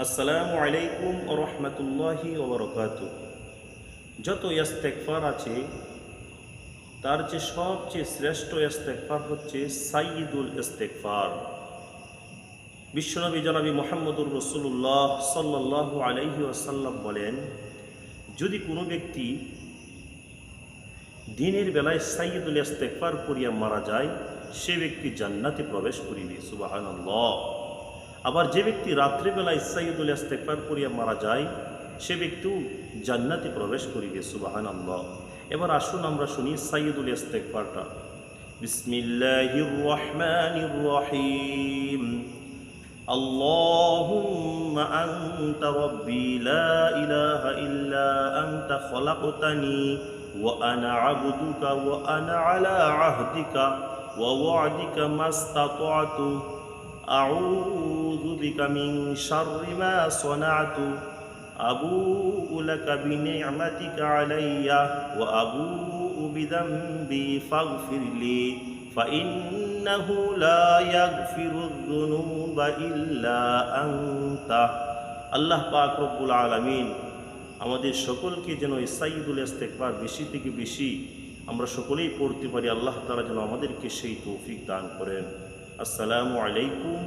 আসসালামু আলাইকুম ও রহমতুল্লাহি ওবরকাত যত ইস্তেকফার আছে, তার যে সবচেয়ে শ্রেষ্ঠ ইস্তেকফার হচ্ছে সাইয়দুল ইস্তেকফার বিশ্বনবী জনাবি মোহাম্মদুর রসুল্লাহ সাল্লাহ আলাইহি আসাল্লাম বলেন, যদি কোনো ব্যক্তি দিনের বেলায় সাইয়দুল ইস্তেকফার করিয়া মারা যায়, সে ব্যক্তি জান্নাতে প্রবেশ করিবে। সুবাহান আবার যে ব্যক্তি রাত্রিবেলায় সাইয়দুল ইস্তেকফার করিয়া মারা যায় সে ব্যক্তিও জান্নাতে প্রবেশ করিবে সুবাহান এবার আসুন আমরা শুনি সাইয়দুল ইস্তেকফারটা বিসমিল্লাহির রহমানির রহিম اللهم أنت ربي لا إله إلا أنت خلقتني وأنا عبدك وأنا على عهدك ووعدك ما استطعت أعوذ بك من شر ما صنعت أبوء لك بنعمتك علي وأبوء بذنبي فاغفر لي فإنه لا يغفر الذنوب إلا أنت আল্লাহ পাক রব্বুল আলামিন আমাদের সকলকে যেন এই সাইদুল ইস্তেকবার বেশি থেকে বেশি আমরা সকলেই পড়তে পারি আল্লাহ তারা যেন আমাদেরকে সেই তৌফিক দান করেন আসসালামু আলাইকুম